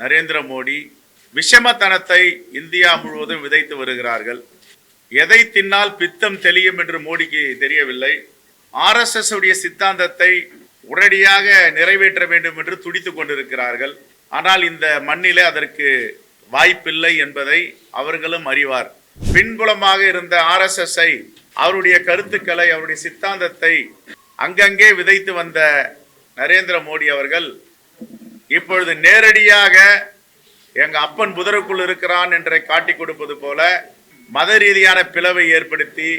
Narendra Modi விஷமத்தனத்தை India முழுவதும் விதைத்து வருகிறார்கள். எதை தின்னால் பித்தம் தெளியும் என்று மோடிக்கு தெரியவில்லை. ஆர்எஸ்எஸ் உடைய சித்தாந்தத்தை உடனடியாக நிறைவேற்ற வேண்டும் என்று துடித்து கொண்டிருக்கிறார்கள். ஆனால் இந்த மண்ணிலே அதற்கு வாய்ப்பில்லை என்பதை அவர்களும் அறிவார். பின்புலமாக இருந்த ஆர்எஸ்எஸ்ஐ அவருடைய கருத்துக்களை அவருடைய சித்தாந்தத்தை அங்கங்கே விதைத்து வந்த நரேந்திர மோடி அவர்கள் இப்பொழுது நேரடியாக எங்க அப்பன் புதருக்குள் இருக்கிறான் என்றை காட்டி கொடுப்பது போல மத ரீதியான பிளவை ஏற்படுத்தி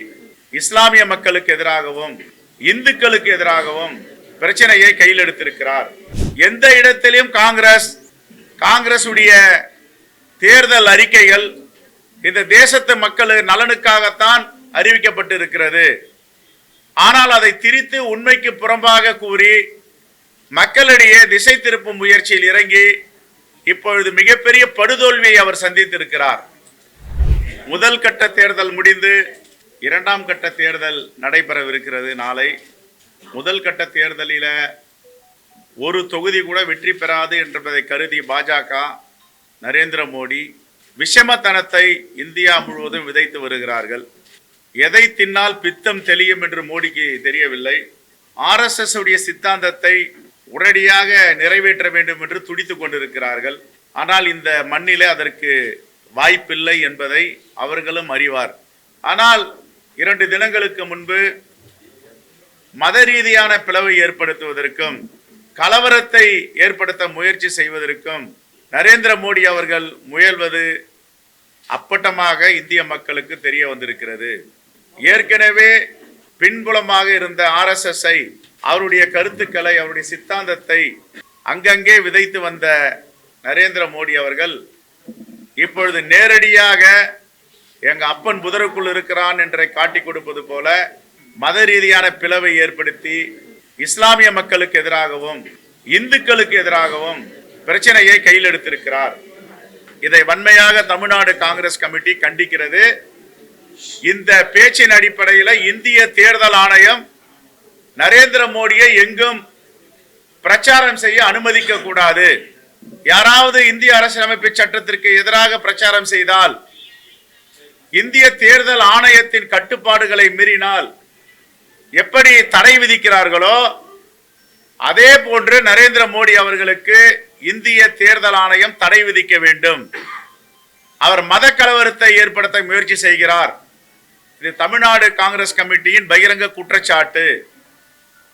இஸ்லாமிய மக்களுக்கு எதிராகவும் இந்துக்களுக்கு எதிராகவும் பிரச்சனையை கையில் எடுத்திருக்கிறார். எந்த இடத்திலும் காங்கிரஸ் காங்கிரஸ் உடைய தேர்தல் அறிக்கைகள் இந்த தேசத்து மக்கள் நலனுக்காகத்தான் அறிவிக்கப்பட்டு இருக்கிறது ஆனால் அதை திரித்து உண்மைக்கு புறம்பாக கூறி மக்களிடையே திசை திருப்பும் முயற்சியில் இறங்கி இப்பொழுது மிகப்பெரிய படுதோல்வியை அவர் சந்தித்திருக்கிறார். முதல் கட்ட தேர்தல் முடிந்து இரண்டாம் கட்ட தேர்தல் நடைபெறவிருக்கிறது நாளை. முதல் கட்ட தேர்தலில் ஒரு தொகுதி கூட வெற்றி பெறாது என்பதை கருதி பாஜக நரேந்திர மோடி விஷமத்தனத்தை இந்தியா முழுவதும் விதைத்து வருகிறார்கள். எதை தின்னால் பித்தம் தெளியும் என்று மோடிக்கு தெரியவில்லை. ஆர்எஸ்எஸ் உடைய சித்தாந்தத்தை உடனடியாக நிறைவேற்ற வேண்டும் என்று துடித்துக் கொண்டிருக்கிறார்கள். ஆனால் இந்த மண்ணிலே அதற்கு வாய்ப்பில்லை என்பதை அவர்களும் அறிவார். ஆனால் இரண்டு தினங்களுக்கு முன்பு மத ரீதியான பிளவை ஏற்படுத்துவதற்கும் கலவரத்தை ஏற்படுத்த முயற்சி செய்வதற்கும் நரேந்திர மோடி அவர்கள் முயல்வது அப்பட்டமாக இந்திய மக்களுக்கு தெரிய வந்திருக்கிறது. ஏற்கனவே பின்புலமாக இருந்த ஆர்எஸ்எஸ்ஐ அவருடைய கருத்துக்களை அவருடைய சித்தாந்தத்தை அங்கங்கே விதைத்து வந்த நரேந்திர மோடி அவர்கள் இப்பொழுது நேரடியாக எங்க அப்பன் புதருக்குள் இருக்கிறான் என்றை காட்டி கொடுப்பது போல மத ரீதியான பிளவை ஏற்படுத்தி இஸ்லாமிய மக்களுக்கு எதிராகவும் இந்துக்களுக்கு எதிராகவும் பிரச்சனையை கையில் எடுத்திருக்கிறார். இதை வன்மையாக தமிழ்நாடு காங்கிரஸ் கமிட்டி கண்டிக்கிறது. இந்த பேச்சின் அடிப்படையில் இந்திய தேர்தல் ஆணையம் நரேந்திர மோடியை எங்கும் பிரச்சாரம் செய்ய அனுமதிக்க கூடாது. யாராவது இந்திய அரசியலமைப்பு சட்டத்திற்கு எதிராக பிரச்சாரம் செய்தால் இந்திய தேர்தல் ஆணையத்தின் கட்டுப்பாடுகளை மீறினால் எப்படி தடை விதிக்கிறார்களோ அதே போன்று நரேந்திர மோடி அவர்களுக்கு இந்திய தேர்தல் ஆணையம் தடை விதிக்க வேண்டும். அவர் மத கலவரத்தை ஏற்படுத்த முயற்சி செய்கிறார். இது தமிழ்நாடு காங்கிரஸ் கமிட்டியின் பகிரங்க குற்றச்சாட்டு.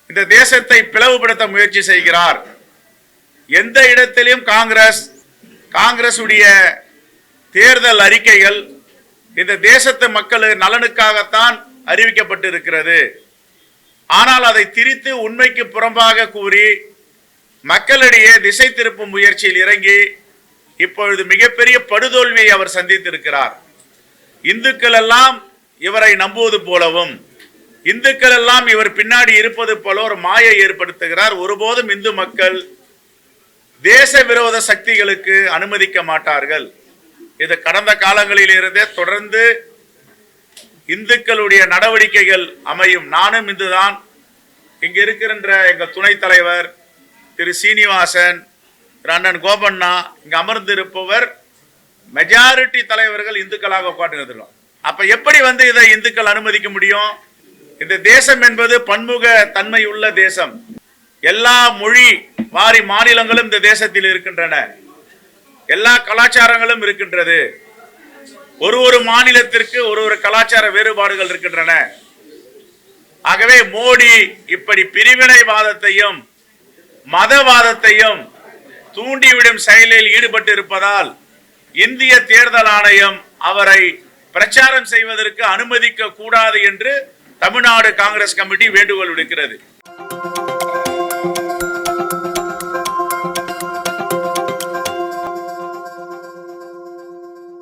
இந்த தேசத்தை பிளவுபடுத்த முயற்சி செய்கிறார். எந்த இடத்திலும் காங்கிரஸ் காங்கிரஸ் உடைய தேர்தல் அறிக்கைகள் இந்த தேசத்து மக்கள் நலனுக்காகத்தான் அறிவிக்கப்பட்டு இருக்கிறது ஆனால் அதை திரித்து உண்மைக்கு புறம்பாக கூறி மக்களிடையே திசை திருப்பும் முயற்சியில் இறங்கி இப்பொழுது மிகப்பெரிய படுதோல்வியை அவர் சந்தித்திருக்கிறார். இந்துக்கள் எல்லாம் இவரை நம்புவது போலவும் இந்துக்கள் எல்லாம் இவர் பின்னாடி இருப்பது போல ஒரு மாயை ஏற்படுத்துகிறார். ஒருபோதும் இந்து மக்கள் தேச விரோத சக்திகளுக்கு அனுமதிக்க மாட்டார்கள். இது கடந்த காலங்களில் இருந்தே தொடர்ந்து இந்துக்களுடைய நடவடிக்கைகள் அமையும். நானும் இந்துதான். இங்க இருக்கின்ற எங்க துணைத் தலைவர் திரு சீனிவாசன் திரு அண்ணன் கோபண்ணா இங்க அமர்ந்திருப்பவர் மெஜாரிட்டி தலைவர்கள் இந்துக்களாக உட்காட்டு அப்ப எப்படி வந்து இதை இந்துக்கள் அனுமதிக்க முடியும்? இந்த தேசம் என்பது பன்முக தன்மை உள்ள தேசம். எல்லா மொழி வாரி மாநிலங்களும் இந்த தேசத்தில் இருக்கின்றன. எல்லா கலாச்சாரங்களும் இருக்கின்றது. ஒரு ஒரு மாநிலத்திற்கு ஒரு ஒரு கலாச்சார வேறுபாடுகள் இருக்கின்றன. ஆகவே மோடி இப்படி பிரிவினைவாதத்தையும் மதவாதத்தையும் தூண்டிவிடும் செயலில் ஈடுபட்டு இருப்பதால் இந்திய தேர்தல் ஆணையம் அவரை பிரச்சாரம் செய்வதற்கு அனுமதிக்க கூடாது என்று தமிழ்நாடு காங்கிரஸ் கமிட்டி வேண்டுகோள் விடுக்கிறது.